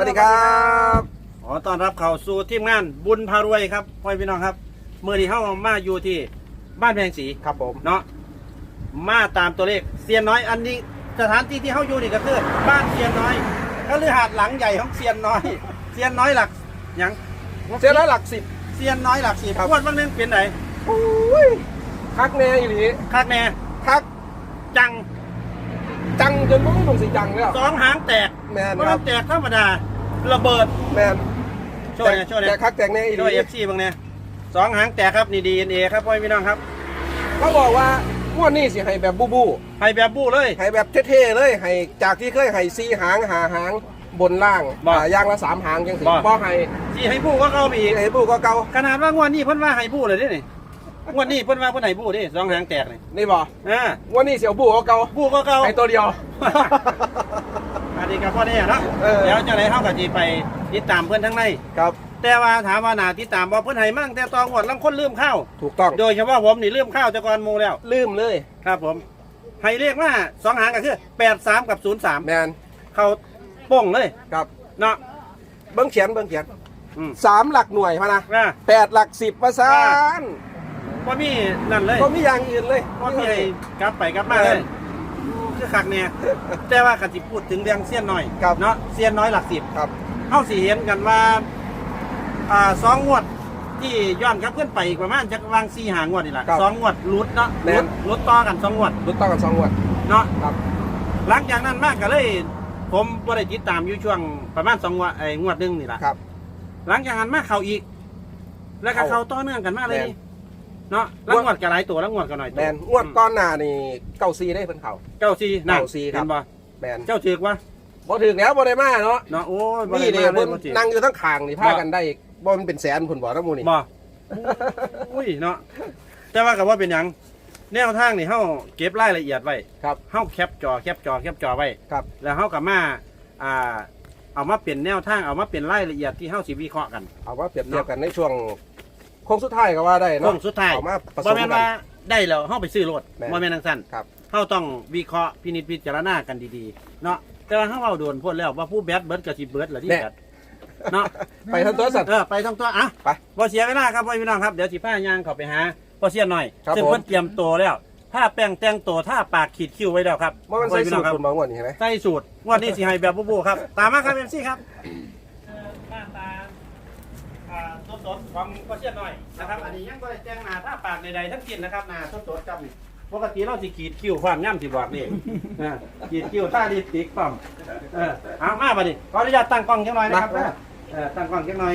สวัสดีครับขอต้อนรับเข้าสู่ทีมงานบุญพารวยครับพ่อพี่น้องครับเมื่อนี้เข้ามาอยู่ที่บ้านแพงศรีครับผมเนาะมาตามตัวเลขเซียนน้อยอันนี้สถานที่ที่เข้าอยู่นี่ก็คือบ้านเซียนน้อยก็คือหาดหลังใหญ่ของเซียนน้อยเซียนน้อยหลักหยังเสียร้อยหลักสิบเซียนน้อยหลักสี่ครับงวดบางนึงเป็นไหนอุ้ยคักแน่อีหลีคักแน่คักจัง จังจนไม่ต้องสิจังแล้ว สองหางแตกแมนมันครับแตกธรรมดา ระเบิด แมนช่วยหนะช่วยหแต่นะคักแตกแน่อีหช่วยลีเอฟซีบางเนี่ยสองหางแตกครับนี่ดีเอ็นเอครับพ่อพี่น้องครับเขาบอกว่างวดนี้สิให้แบบบูบูให้แบบบู้เลย ให้แบบเท่ๆเลยให้จากที่เคยให้ซีหางหาหางบนล่างบ่อ่าอย่างละสามหางจังสิบ่ บ่ให้ที่ให้บู้ก็เข้าไปอีกให้บูก็เก่าขนาดว่างวดนี้เพิ่นว่าให้บู้เลยเดินี่ งวดนี้เพิ่นว่าเพิ่นให้บู้ดิสองหางแตกนี่นี่บ่อ่างวดนี้เสียวบูก็เก่าบู้ก็เก่าให้ตัวเดียว อันนี้ก็พอได้เนาะเออ เดี๋ยวจังไดเฮาก็สิไปติดตามเพิ่นทั้งใน ครับ แต่ว่าถามว่าน่าติดตามบ่เพิ่นให้มั่งแต่ตองวดลางคนลืมข้าวถูกต้อง โดยเฉพาะผมนี่ลืมข้าวแต่ก่อนหมู่แล้ว ลืมเลย ครับผมให้เรียกว่าสองหางก็คือ83 กับ03แมนเข้าโป้งเลยครับ เนาะเบิ้งเขียนเบิ้งเขียนอืมสามหลักหน่วยพะนะว่า แปดหลักสิบประสาน บ่มีนั่นเลยก็มีอย่างอื่นเลยว่ามีให้กลับไปกลับมาเลยคือคักเนี่ยแต่ว่ากันสิพูดถึงเรื่องเสี้ยนน้อยครับเนาะเสี้ยนน้อยหลักสิบครับเฮาสิเห็นกันว่าอ่าสองงวดที่ย้อนกลับขึ้นไปอีกประมาณจักวางสี่หางวดนี่แหละครับสองงวดรุดเนาะแม่รุนดรุดต่อกันสองงวดรู้ต้องกันสองงวันเนาะครับ หลังจากนั้นมากก็เลย ผมบ่ได้ติดตามอยู่ช่วงประมาณสองงวดไอ้งวดหนึงนี่แหละครับ หลังจากนั้นมาเข้าอีก แล้วก็เข้าเข้าต่อเนื่องกันมาเลยแม่น เนาะแล้วงวดก็หลายตัวแล้วงวดก็หน่อยแมนงวดก้อนหน้านี่เก้าซีได้เพิ่นเขาเจ้าซีนั่นเก้าสี่ครับเห็นบ่แมนเจ้าถือกวะบ่ถึงแล้วบ่ได้มาเนาะเนาะโอ้ยบ่นี่ได้เดี๋ยวมาเลเพิ่ยนบ่ถือนั่งอยู่ทั้งคางนี่พาบ่ กันได้อีกบ่มันเป็นแสนพุ่นบ่ทั้งหมู่นี่บ่อุ้ยเนาะแต่ว่าก็ว่าเป็นหยังแนวทางนี่เฮาเก็บรายละเอียดไว้ครับ เฮาแคปจอแคปจอแคปจอไว้ครับ แล้วเฮาก็มาอ่าเอามาเปลี่ยนแนวทางเอามาเปลี่ยนรายละเอียดที่เฮาสิวิเคราะห์กัน เอาว่าเปรียบเทียบกันในช่วง โค้งสุดท้ายก็ว่าได้โค้เนาะงสุดท้ายเอามาผสบ่มแม่นกัว่าน ได้แล้วเฮาไปซื้อรถแม่นบ่แม่นจังซั่นครับ เฮาต้องวิเคราะห์พินิจพิจารณากันดีๆ เนาะแต่ว่าเฮาเอาโดนพ้นแล้วว่าผู้แบดเบิดก็สิเบิดล่ะที่แน่แบดเนาะ ไปทั้งตัวสัตว์ เออไปทั้งตัวอะไปบ่เสียเวลาครับพ่อพี่น้องครับเดี๋ยวสิพายางเข้าไปหาพ่อเสียหน่อยครับซึ่งผม เพิ่นเตรียมตัวแล้วถ้าแป้งแต่งตัวถ้าปากขีดคิ้วไว้แล้วครับว่ามันพ่อใส่พี่สูน้อตงรครับคุณบางวันนี่เห็นไหม ใส่สูตรงวดนี้สิให้แบบบู๊ๆครับ ตามมาครับเอ็มซี่ครับหน้าตาอ่า สดๆของพ่อเสียหน่อยนะครับอันนี้ยังบ่ได้แต่งหน้าถ้าปากใดๆทั้งสิ้นนะครับหน้าสดๆครับนี่ปกติเราสิขีดคิ้วความย่ำสิบอกนี่อ่าขีดคิ้วตาดิติกปั๊มเออเอามาบัดนี้ขออนุญาตตั้งกล้องจังหน่อยนะครับมาเออตั้งกล้องจังหน่อย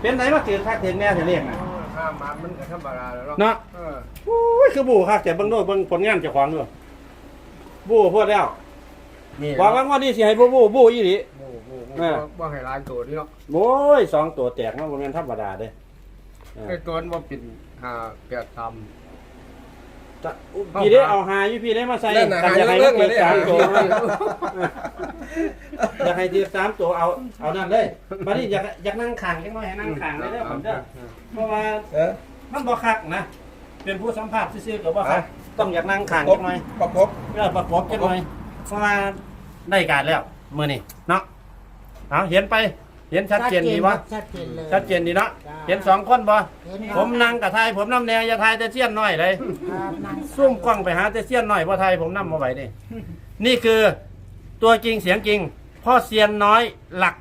เป็นไหนมาถือคักถึงแน่ถึงเรียกนะห้ามมามันก็ธรรมดาแล้วเนาะเนาะเออโอ้ยคือบูคักแต่เบิ่งโน้ตเบิ่งผลงานเจ้าของด้วยบูพูดแล้วนี่บอกว่าวันนี้สิให้บูบูบูอีหลีโอ้โห เออว่าให้ร้านตัวนี่เนาะโอ้ยสองตัวแตกมันบ่แม่นธรรมดาเด้เอไอ้อตัวนั้นว่าเป็นหาแปดทจะพี่ได้เอาหาอยู่พี่ได้มาใส่นั่นน่ะกันหาอยากให้เรื่มัอนงถืเลยอเนี่ย สามตัวอยากให้ถือสามตัวเอาเอานั่นเลยบัดนี้อยากอยากนั่งข้างจังน้อยให้นั่งข้างได้เด้อผมเด้อเพราะว่าเออมันบ่คักนะเป็นผู้สัมภาษณ์ซื่อๆก็บ่คักอะต้องอยากนั่งข้างครบจังหน่อย ประกบ เพื่อประกบกันหน่อยเพราะว่าได้การแล้ว มือนี่เนาะ เอาเห็นไป เห็นชัดเจนดีวะชัดเจนเลยชัดเจนดีเนาะจ้าเห็นสองคนบ่เห็นผมนั่งกับทายผมน้ำแนวอย่าทายแต่เสี้ยนน้อยเลยครับนั่งซุ่มกล้องไปหาแต่เสี้ยนน้อยเพราะทายผมน้ำมาไหวนี่นี่คือตัวจริงเสียงจริงพ่อเซียนน้อยหลัก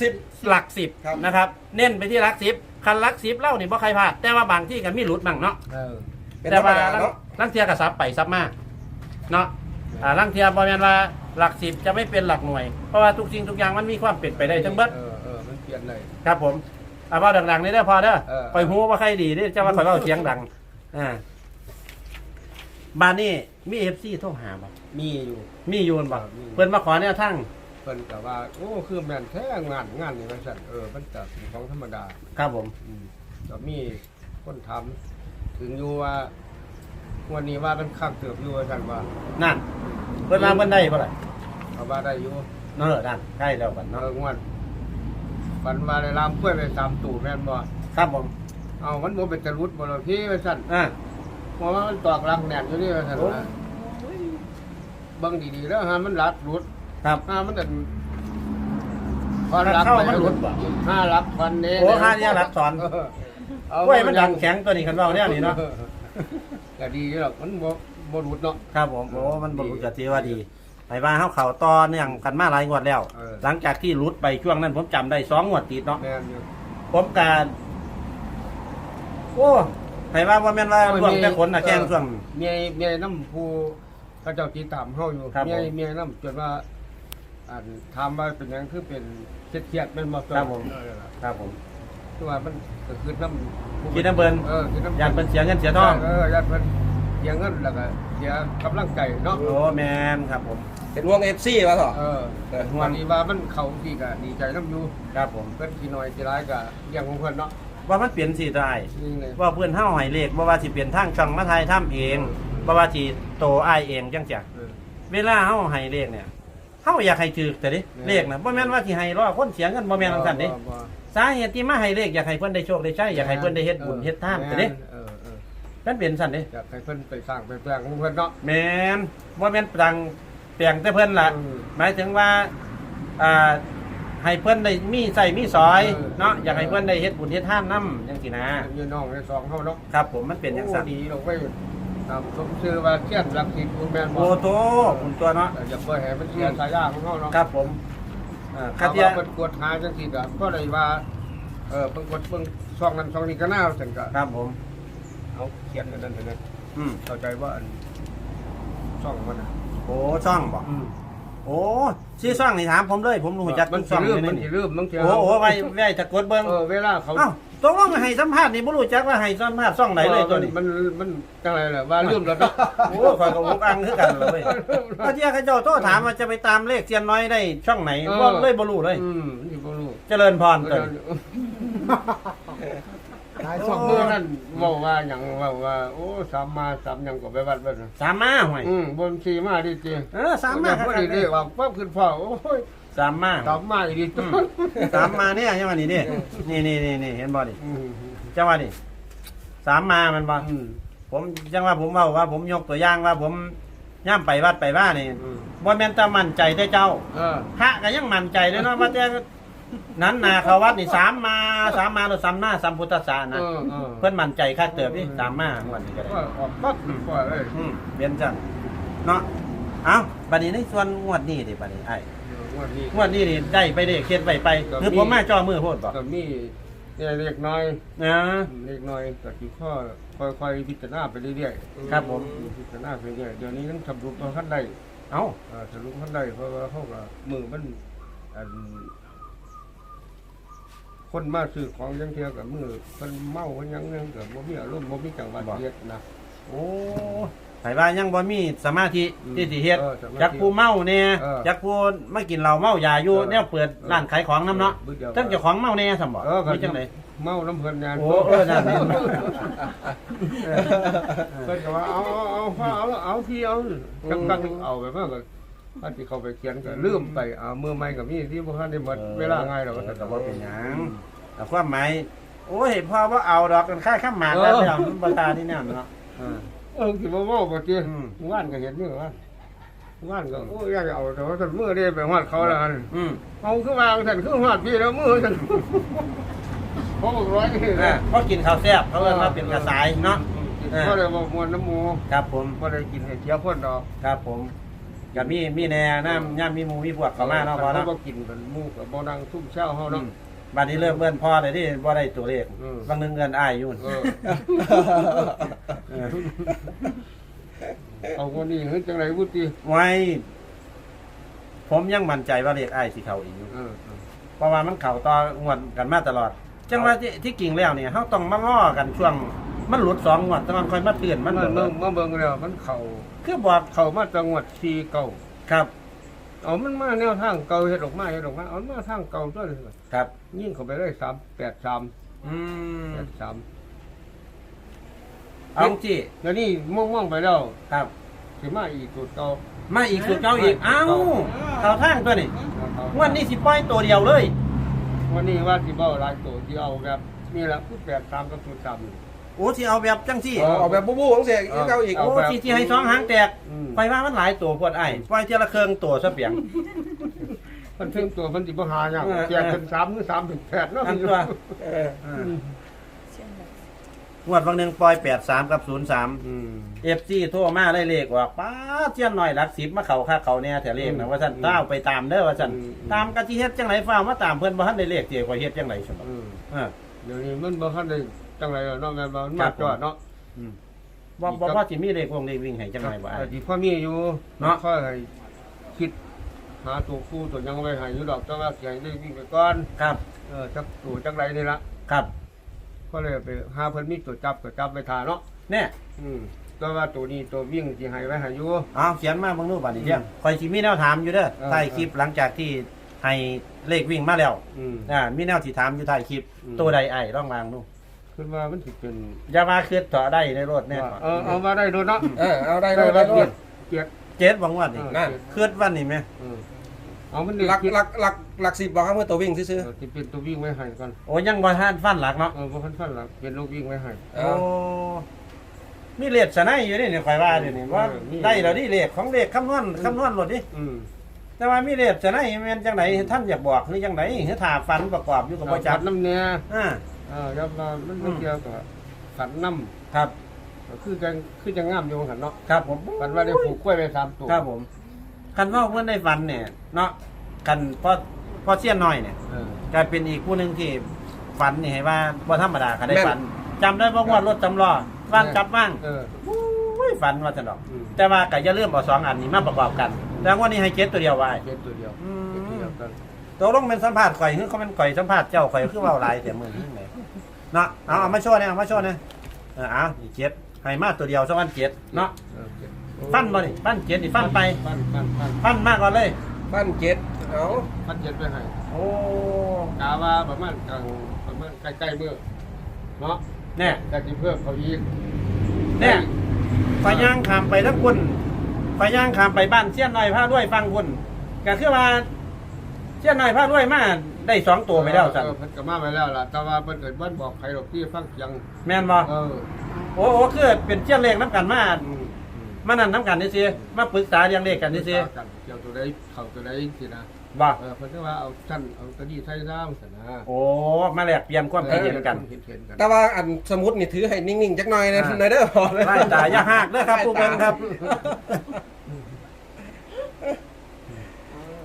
สิบหลักสิบครับนะครับ เน้นไปที่หลักสิบคันหลักสิบเล่านี่บ่ใครพลาดแต่ว่าบางที่ก็มีหลุดมั่งเนาะำเออเป็นแต่ธรรมว่าดาเนาะลังเทียกับซับไปซับมาเนาะอ่าลังเทียบอแมนว่า หลักสิบจะไม่เป็นหลักหน่วย เพราะว่าทุกสิ่งทุกอย่างมันมีความเปลี่ยนไปได้ทั้งเบิดเออเออมันเปลี่ยนเลย ครับผมเอาว่าดังๆนี่ได้อพอเด้อเออคอยหูว่าใครดีเด้อจะว่าคอยเล่าเสียงดังอ่าบ้านนี้มีเอฟซีโทรหาบ่มีอยู่ มีอยูนบ่มี เพิ่นมาขอแนวทางเพิ่นแต่ว่า โอ้คือแม่นแท้งานงานนี่มันสั่นเออมันจะเป็นของธรรมดา ครับผม อืมก็มีคนทำถึงอยู่ว่า วันนี้ว่าเป็นข้างเกือบอยู่ว่าสั่นว่านั่นเพิ่นมาเพิ่นได้บ่ล่ะ เอาว่าได้อยู่เออนั่นใกล้แล้วกันเอเนาะองวดฝันว่าได้ลามกล้วยไปสามตู่แม่นบ่ครับผมเอามันบ่เป็นตะลุดบ่ล่ะพี่ว่าสั่นอ่า เพราะว่ามันตอกรังแหนนอยู่นี่ว่าซั่นโอ้ ว่าเบิ่งดีๆแล้วฮะมันรัดรุดครับ ฮะมันอันพอรักเข้าไปมันหลุดบ่ห้ารักพันนี้โอ้ห้าเนี่ยรักสอนเอเอากล้วยมันดังแข็งตัวนี้คันเว้าแนวนี้เนาะก็ดีอยู่หรอกมันบ่บ่หลุดเนาะ ครับผมโอ้มันบรรลุกติว่าดี ไปว่าเฮาเข้าต่อเนื่องกันมาหลายงวดแล้ว เออ หลังจากที่หลุดไปช่วงนั้นผมจำได้สองงวดติดเนาะแม่นอยู่ ผมการโอ้ไปว่าว่าแม่นว่าร่วงแต่ขนน่ะแกงช่วง เมียเมียน้ำผู้เขาเจ้าติดตามเฮาอยู่ครับเมียผมเมียน้ำจนว่าอันถามว่าเป็นหยังคือเป็นเครียดๆแม่นบ่ครับผมเออครับผม คือว่ามันก็คือน้ำคิดน้ำเบิ่น เออคือน้ำอยากเป็นเสียเงินเสียทอง เออญาติเพิ่นเสียเงินแล้วก็เสียกำลังใจเนาะโอ้แมนครับผม เป็นห่วง FC ว่าเถอะเออเออวันนี้ว่ามันเข้าที่ก็ดีใจน้ำอยู่ครับผมเพิ่นสิน้อยสิร้ายก็เลี้ยงของเพิ่นเนาะว่ามันเปลี่ยนสีได้นี่เลยว่าเพื่อนเฮาให้เลขว่าว่าสิเปลี่ยนทางช่องมาไทยทํเองว่าว่าสิโตอ้ายเองจังจักเออเวลาเฮาให้เลขเนี่ยเฮาอยากให้ถูกแต่ดิแม่นเลขน่ะบ่แม่นว่าสิให้รอคนเสียเงินบ่แม่นจังซั่นเดิบ่บ่สาเหตุที่มาให้เลขอยากให้เพิ่นได้โชคได้ใช้อยากให้เพิ่นได้เฮ็ดบุญเฮ็ดทานแต่ดิ เออเออมันเป็นซั่นเดิอยากให้เพิ่นไปสร้างไปแปลงของเพิ่นเนาะ แม่นบ่แม่นปรังแปลงแต่เพิ่นล่ะเออหมายถึงว่าอ่าให้เพิ่นได้มีใส่มีซอยเออ เนาะอยากให้เพิ่นได้เฮ็ดบุญเฮ็ดทานนำจังซี่นะมีน้องในสองเฮาเนาะครับ ผมมันเป็นจังซั่นโอ้ดีลงไปตามสมชื่อว่าเทียนรักสิทธิ์คุณแม่นบ่โอ้โตคุณตัวเนาะแต่อย่าเพิ่นให้มันเสียสายาของเฮาเนาะ ครับผมอ่าคาถ้าเทียว่าเพิ่นกดหาจังซี่ก็ก็ได้ว่า เออเพิ่นกดเบิ่งช่องนั้นช่องนี้ก็น่าซั่นก็ครับผม เอาเขียนอันนั้นอันนั้นอืมเข้าใจว่าอันช่องมันน่ะโอ้ช่องบ่อืมโอ้ชื่อช่องนี่ถามผมเลยผมรู้จักมันทุกสิช่องลืมเลยมันนี่สิลืมมันสิโอ้โหไว้ไว้จะกดเบิ่งเออเวลาเขาเอ้าตกลงให้สัมภาษณ์นี่บ่รู้จักว่าให้สัมภาษณ์ช่องไหนเลยตัวนี้มันมันจังไรล่ะว่าลืมแล้วเนาะโอ้ข่อยก็วุกอังคือกันเลยเว้ยพระเจ้าเขาเจ้าโทรถามว่าจะไปตามเลขเซียนน้อยได้ช่องไหนเออบ่เลยบ่รู้เลย อืมนี่บ่รู้เจริญพรตัวนี้ หลายช่องมือนั่นเว้าว่าหยังเว้าว่า โอ้สามมาสามหยังก็ไปวัดเบิ่นสามมาห่วยอืมบนสีมาดิจิเออสามมาพอดีได้ว่าปั๊บขึ้นฟ้าโอ้ยสามมาสามมาอีกดิอืมสามมาเนี่ยยังว่านี่นี่นี่นี่นี่นี่เห็นบ่นี่อืมจังว่านี่สามมามันบ่อืมผมจังว่าผมเว่าว่า ผมยกตัวอย่างว่า ผมย่ำไปวัดไปบ้านนี่อืมบ่แม่นแต่มั่นใจได้เจ้าเออพระก็ยังมั่นใจเลยเนาะว่าแต่ นั้นนาเขาวัดนี่สามมาสามมาหรือสามหน้าสามพุทธศาสนาเออเออ เพิ่นมั่นใจคักเติบนี่สามมาวันนี้ก็ได้ว่าออกปั๊บขึ้นฟ้าเลยอืมเบียนจังเนาะเอ้าบัดนี้ในส่วนงวดนี้ดิบัดนี้ไอ้งวดนี้งวดนี้นี่ได้ไปเด้เขียนไปไปก็มีคือผมมาจ่อมือโพดบ่ก็มีเนี่ยเล็กน้อยนะ เล็กน้อยก็สิข้อค่อยๆพิจารณาไปเรื่อยๆครับผม พิจารณาไปเรื่อยๆเดี๋ยวนี้ยังทำรูปบ่ทันได้ เอ้าอ่าทะลุมันได้เพราะว่าเขาก็มือมันอัน คนมาซื้อของยังเทียกับมือมันเมามันยังยังกับบ่มีอารมณ์บ่มีจังหวะเฮ็ดนะโอ้ไผว่ายังบ่มีสมาธิอืมที่สิเฮ็ดเออสมาธิจักผู้เมาเนี่ยเออจักผู้มากินเหล้าเมายาอยู่เออแนวเปิดร้านขายของนํเนาะบึ้เดียวจังเจ้าของเมาแน่ซั่นบ่เออก็มีจังได๋เมาน้ำเพิ่นงานโอ้เออนั่นนี่เพิ่นก็ว่าเอาเอาเอาเอาเอาพี่เอาจังกังเอาไปมาก็ ถ้าที่เขาไปเขียนก็ลืมไปเอามือใหม่ก็มีที่บ่ทันได้หมดเวลาง่ายดอกเอก็อก็บ่เป็นหยังแต่ความหมายโอ้ยพ่อบ่เอาดอกกันค่าข้ามหมากเอแล้วอไปเอามันบ่ตาที่แนวเนาะเออเออสิบ่เว้าบ่ติอืมว่านก็เห็นอยู่ว่านว่านก็โอ้ยอยากจะเอาแต่ว่าท่านมือได้ไปฮอดเขาแล้วหั่นอืมเอาคือวางท่านคือฮอดพี่แล้วมือท่านพอบอกร้อยนี่เออนะพอกินข้าวแซ่บเขาเอิ้นว่าเป็นกระสายเนาะเออก็เลยบอกมวนน้ำหมูครับผมก็เลยกินให้เทียบพ่นดอกครับผม ก็มีมีแน่น้ำย่ำมีหมูมีพวกเข้ามาเนาะพอเขาเนาะบ่กินกันหมูกับบ่ดังทุ่มเช้าเฮาอืเนาะ มบัดนี้เริ่มเบิ่นพอเลยที่บ่ได้ตัวเลขอืม บางนึงเงินอ้ายอยู่นั่นเออเออเอาคนนี้เฮ็ดจังไดวุติไว้ผมยังมั่นใจว่าเลขอ้ายสิเข้าอีกอยู่เออเพราะว่ามันเข้าต่องวดกันมาตลอด จังว่าที่ที่กิ่งแล้วเนี่ยเฮาต้องมาง้อกันช่วง มันหลุดสองงวดแต่มันค่อยมาเตือนมัมันนเบิ่งมาเบิ่งแล้วมันเข้าคือบอกเข้ามาจังหวัด4เก่าครับเอามันมาแนวทางเก่าเฮ็ดออกมาเฮ็ดออกมาเอามาทางเก่าตัวนี้ครับ ยิ่งเข้าไปได้383อืม83เอาจีแล้วนี่ม่วงๆไปแล้วครับ สิมาอีกตัวเก่ามาอีกสุดเก้าอีกเอ้าเข้าทางตัวนี่เอางวันนี้สิปล่อยตัวเดียวเลย วันนี้ว่าสิเบ้าหลายตัวที่เอาแบบนี่แหละคือแปดสามกับศูนย์สามนี่ โอ้สิเอาแบบจังซี่เอาเอาแบบบูบูของเสียอีกเอาอีกเอาโอ้แบบสิสิให้สองหางแตกอืม ไปว่ามันหลายตัวพวดไอ้ายปล่อยเทียละเครื่องตัวซะเปียงมันเพิ่มตัวมันสิบ่หาหยังเออแจกเป็น3หรือ3ถึง8เนาะอันตัวเอออ่างวดบางหนึ่งปล่อยแปดสามกับศูนย์สามอืม เอฟซีโทรมาได้เลขว่าป้าเจียนหน่อยหลักสิบมาเขาค่าเขาเนี่ยแถวเลขนะว่าสันอืมต้าเอาไปตามเด้อว่าสันอืม ตามกะทิเฮ็ดจังไรฟ้ามาตามเพิ่นบ่ทันได้เลขเจียกว่าเฮ็ดจังไรสมบัติอืมอ่าเดี๋ยวนี้มันบ่ทันได้ จังไรเนาะแม่นบ่มันครัมาบจอดเนาะอืมบ่บ่พอสิมีเลขวงเลขวิ่งให้จังไรบ่เออ้าอยที่พ่อมีอยู่เนาะ ค่อยให้คิดหาตัวคู่ตัวยังไว้ให้อยู่ดอกแต่ว่าสิให้ได้วิ่งไปก่อนครับเออจักตัวจังไรนี่ละครับก็เลยไปหาเพิ่นมีตัวจับก็จับไปทาเนาะเนี่ยอืมแต่ว่าตัวนี้ตัววิ่งสิให้ไว้ให้อยู่ เอาเขียนมาเบิ่งดูบัดนี้เรื่องคอยสิมีแนวถามอยู่เด้อเออ ใต้คลิปหลังจากที่ให้เลขวิ่งมาแล้วอืม อ่ามีแนวที่ถามอยู่ใต้คลิปอืม ตัวใดไอ้ลองวางดู คิดว่ามันสิเป็นอย่ามาคิดต่อได้ในรถแน่ว่าเออเอามาได้โดนเนาะเออเอาได้ได้ได้ว่าได้เกียรติเกียรติ เจ็ดบังวัดนี่เออนั่นคิดวันนี่ไหมเออเอามันหลักคิดหลักหลักหลักสิบบอกครับเมื่อตัววิ่งซื้อเออที่เป็นตัววิ่งไว้ให้ก่อนโอ้ยังบ่ทันฟันหลักเนาะเออบ่คันฟันหลักเป็นลูกวิ่งไว้ให้ ๆโอ้เอามีเลขสนายอยู่นี่นี่ข่อยว่าเดี๋ยวนี้ว่าเออมี ได้แล้วดิเลขของเลขคำนวณคำนวณรถดิอืมแต่ว่ามีเลขสนายแม่นจังไหนท่านอยากบอกหรือจังไหนหรือถ้าฟันประกอบอยู่กับบ่จัขับดน้ำเนี่ยอ่าเออยับมามันอืมันมเกี่ยวกับขัดน้ำครับก็คือจังคือจังงามอยู่หันเนาะครับผมกันว่าได้ผูกกล้วยไปสามตัวครับผมคันว่าเพื่อนได้ฟันเนี่ยเนาะกันพอพอเสี้ยนน้อยเนี่ยเออ กลายเป็นอีกผู้หนึ่งที่ฝันนี่ให้ว่าบ่ธรรมดาค่ะได้ฝันจำได้บ่ว่ารถจำล้อบ้านกลับบ้างเออ อุ้ยฝันว่าจะดอก อืม แต่ว่าก็อย่าลืมเอาสองอันนี้มาประกอบกัน แต่ว่านี่ให้เจ็ดตัวเดียวไว้เจ็ดตัวเดียวอืมเจ็ดตัวเดียวกันตกลงเป็นสัมภาษณ์ข่อยคือเขาเป็นข่อยสัมภาษณ์เจ้าข่อยคือเว่าหลายแต่มือนี่ไหน เนาะเอาเอามาโชว์เนี่ยเอามาโชว์เนี่ยเออเอาอีกเจ็ดให้มาตัวเดียวสักวันเจ็ดเนาะเออเจ็ดฟันบ่นี่ฟันเจ็ดนี่ฟันไปฟันฟันฟันฟันมากก่อนเลยบ้านเจ็ดเอาฟันเจ็ดไปให้โอ้กาว่าประมาณกลางประมาณใกล้ๆเมื่อเนาะเนี่ยแต่ที่เพิ่มเขาอีกเนี่ยไฟย่างขามไปทั้งคุณไฟย่างขามไปบ้านเชี่ยนหน่อยผ้าด้วยฟังคุณก็คือว่าเชี่ยนหน่อยผ้าด้วยมา ได้สองตัวไปแล้วสันเออเพิ่นก็มาไปแล้วล่ะแต่ว่าเพิ่นเกิดบ้านบอกใครหรอกที่ฟังเสียงแม่นบ่เออโอ้โหคือเป็นเชี่ยนเลขน้ำกันมาอืมมานั่นน้ำกันนี่สิมาปรึกษาเรื่องเลขกันนี่สิกันเกี่ยวตัวใดเข้าตัวใดสินะบ่เออเพิ่นก็ว่าเอาชั้นเอาตะดีใส่ซ้ำสินะโอ้มาแลกเปลี่ยนความคิดเห็นกันเห็นเห็นกัน แต่ว่าอันสมุดนี่ถือให้นิ่งๆจักหน่อยนะอ่านะเด้อพอเลย ไล่ตาอย่าหักเด้อครับผู้เบิ่งครับ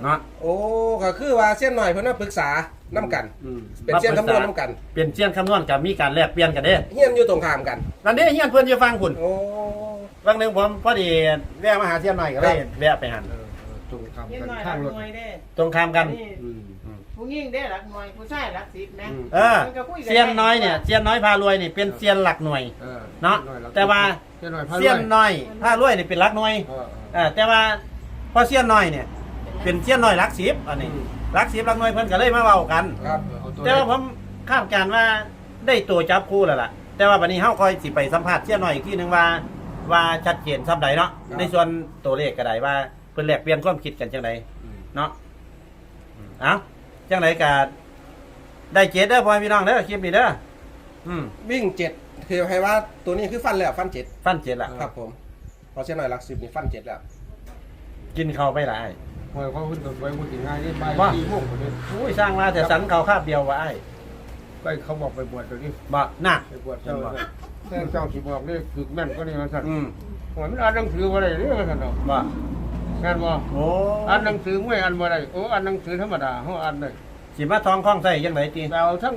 เนาะโอ้ก็คือว่าเส้นหน่อยเพิ่นมาปรึกษาน้ำกัน อืมเป็นเส้นคำนวณน้ำกัน เป็นเชี่ยนคำนวณกับมีการแลกเปลี่ยนกันเด้เฮียนอยู่ตรงข้ามกัน นั่นเด้เฮียนเพื่อนจะฟังคุณโอ้ บางหนึ่งผมพอดีแวะมาหาเที่ยนหน่อยก็เลยแวะไปหันเออเออตรงคำเย็นกันหน่อยข้างรรัถกหน่วยเด้ตรงข้ามกัน นี่อืม ผู้หญิงได้รักหน่วยผู้ชายรักสิบนะอืม เออเซียนน้อยเนี่ยเซียนน้อยพารวยนี่เป็นเซียนหลักหน่วย ออเนาะหอยละแต่ว่า เสี้ยนหน่อยพาเซียนด้วยน้อยพารวยนี่เป็นหลักหน่วยเออเออแต่ว่าพอเซียนน้อยเนี่ย เป็นเซียนน้อยหลักสิบอันนี้หลักสิบหลักหน่วยเพิ่นก็เลยมาเว้ากัน ครับเออเอาตัวแต่ว่าผมคาดการณ์ว่าได้ตัวจับคู่แล้วล่ะ แต่ว่าวันนี้เฮาคอยสิไปสัมภาษณ์เซียนน้อยอีกทีหนึงว่า ว่าชัดเจนซ้ำใดเนาะในส่วนตัวเลขก็ได้ว่าเพิ่นแลกเปลี่ยนความคิดกันจังได อืม เนาะเอ้าจังไหนกาได้เจ็ดเด้อพ่อพี่น้องเด้อคลิปนี้เด้ออืมวิ่งเจ็ดคือให้ว่าตัวนี้คือฟันแล้วฟันเจ็ดฟันเจ็ดละครับผมพอเส้นหน่อยหลักสิบนี่ฟันเจ็ดแล้ว กินข้าวไปหลาย หอยเขาขึ้นกับไว้พูดถึงง่ายนี่ไปว่า สี่โมงกว่านี้อุ้ยสร้างมาแต่สันข้าวคาบเดียวว่าไอ้ไปเขาบอกไปบวชตัวนี้บ่น่ะไปบวชเจ้าแต่เจ้าสิบอกนี่คือแม่นก็นี่มาสั่นอืมหอยมันอ่านหนังสือว่าไรนี่มาสั่นเนาะบ่แม่นบ่โอ้อ่านหนังสือไม่อ่านบ่ได้โอ้อ่านหนังสือธรรมดาเขาอ่านได้สิมาทองคล้องใส่ยังไงตีแต่เอาทั้ง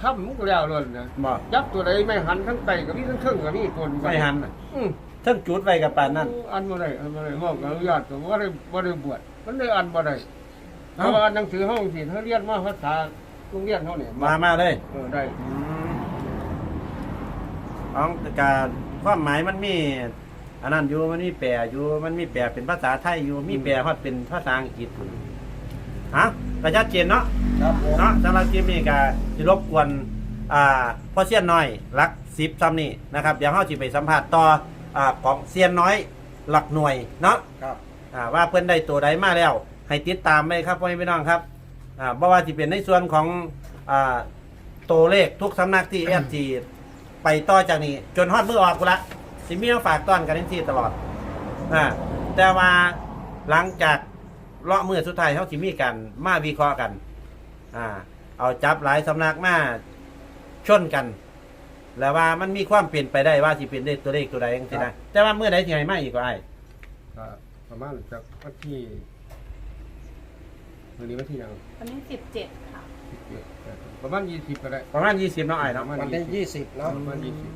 คำมันก็แล้วเลยนะบ่ยักษ์ตัวใดไม่หันทั้งไตกับนี่ทั้งเครื่องกับนี่คนไม่หันน่ะอืม เทั้งจุดไว้กับปานนั่นอ่านบ่ได้อ่านบ่ได้ห้องอนุญาตก็บ่ได้บ่ได้บวช มันได้อ่านบ่ได้เพราะว่าอ่านหนังสือห้องสิเขาเรียนมาภาษาโรงเรียนเขาเนี่ยมามาเลย เออได้อืมของการความหมายมันมีอันนั้นอยู่มันมีแปลอยู่มันมีแปลเป็นภาษาไทยอยู่มีแปลฮอดเป็นภาษาอังกฤษฮะกระชัดเจนเนาะครับผม เนาะสำหรับคลิปนี้ก็สิรบกวนอ่าพ่อเซียนน้อยหลักสิบซ้ำนี่นะครับเดี๋ยวเราจะไปสัมผัสต่ออ่าของเซียนน้อยหลักหน่วยเนาะ ครับ อ่าว่าเพื่อนได้ตัวใดมาแล้ว ให้ติดตามไปครับพ่อแม่พี่น้องครับอ่าบ่ว่าจะเป็นในส่วนของอ่าตัวเลขทุกสำนักที่เอฟจีไปต่อจากนี้ จนฮอดมือออกกูละสิมีมาฝากต้อนกันที่ตลอดอ่าแต่ว่าหลังจากเลาะมือสุดท้ายเฮาสิมีกันมาวิเคราะห์กันอ่าเอาจับหลายสำนักมาชนกัน แล้วว่ามันมีความเปลี่ยนไปได้ว่าสิเป็นเลขตัวเลขตัวใดจังซี่นะแต่ว่าเมื่อใดสิให้มาอีกก็ไอ้ก็ ประมาณจากวันที่วันนี้วันที่ยังวันนี้สิบเจ็ดค่ะสิบเจ็ดประมาณยี่สิบก็ได้ ประมาณ20เนาะไอ้เนาะวันที่ยี่สิบเนาะประมาณยี่สิบ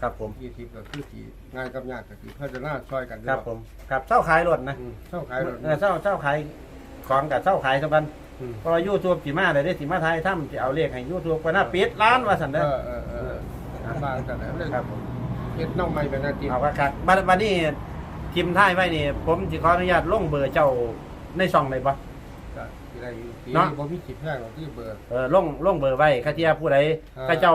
ครับผมยี่สิบก็คือที่งานกับญาติก็คือพัฒนาช่วยกันครับผมครับเช่าขายรถนะอืมเช่าขายรถเออเช่าเช่าขายของกับเช่าขายสำคัญอืมเพราะว่า YouTube สิมาได้ได้สิมาไทยถ้ำสิเอาเลขให้ YouTube ก็น่าปิดร้านว่าซั่นเอเด้ออเออเออมาแต่ไหนเลยครับผมเฮ็ดน้องใหม่เป็นอาทิตย์เอาว่าครับบัดบัดนี้ ทิมท้ายไว้นี่ ผมสิขออนุญาตลงเบอร์เจ้าในช่องได้บ่ก็ที่ได้อยู่ที่เนาะ บ่มีสิบแพงหรอกที่เบอร์ เออลงลงเบอร์ไว้คาเทียผู้ใดอ่า ข้าเจ้า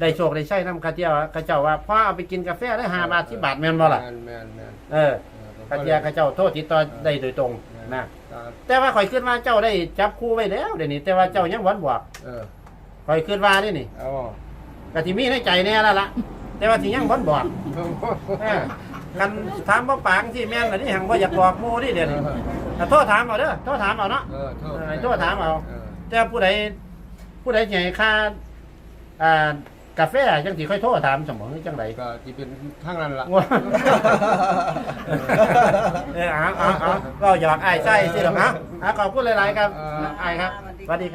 ได้โชคได้ใช้นำคาเทียข้าเจ้าว่าพ่อเอาไปกินกาแฟได้5บาท10บาทแม่นบ่ล่ะแม่นแม่นแม่นเออเออคาเทียข้าเจ้าโทษติดต่อได้โดยตรงนะก็แต่ว่าข่อยคิดว่าเจ้าได้จับคู่ไว้แล้วเดี๋ยวนี้แต่ว่าเจ้ายังหวันบวกเออข่อยคิดว่านี่นี่เอาก็สิมีในใจแน่แล้วล่ะแต่ว่าสิยังบ่บอกเออ กันถามบ่ปางที่แม่นอันนี้หังบ่อยากบอกหมู่นี่เดี๋ยวนี้แต่โทษถามเอาเด้อโทษถามเอาเนาะเออโทษเออโทษถามเอาเออแต่ผู้ใดผู้ใดสิให้ค่าอ่ากาแฟจังสิค่อยโทรถามสมองจังไดก็ที่เป็นทางนั้นล่ะว่าเออเอาเอาเอาก็หยอกอ้ายใส่สิหรอกนะอะขอบคุณหลายๆครับอ้ายครับสวัสดีครับ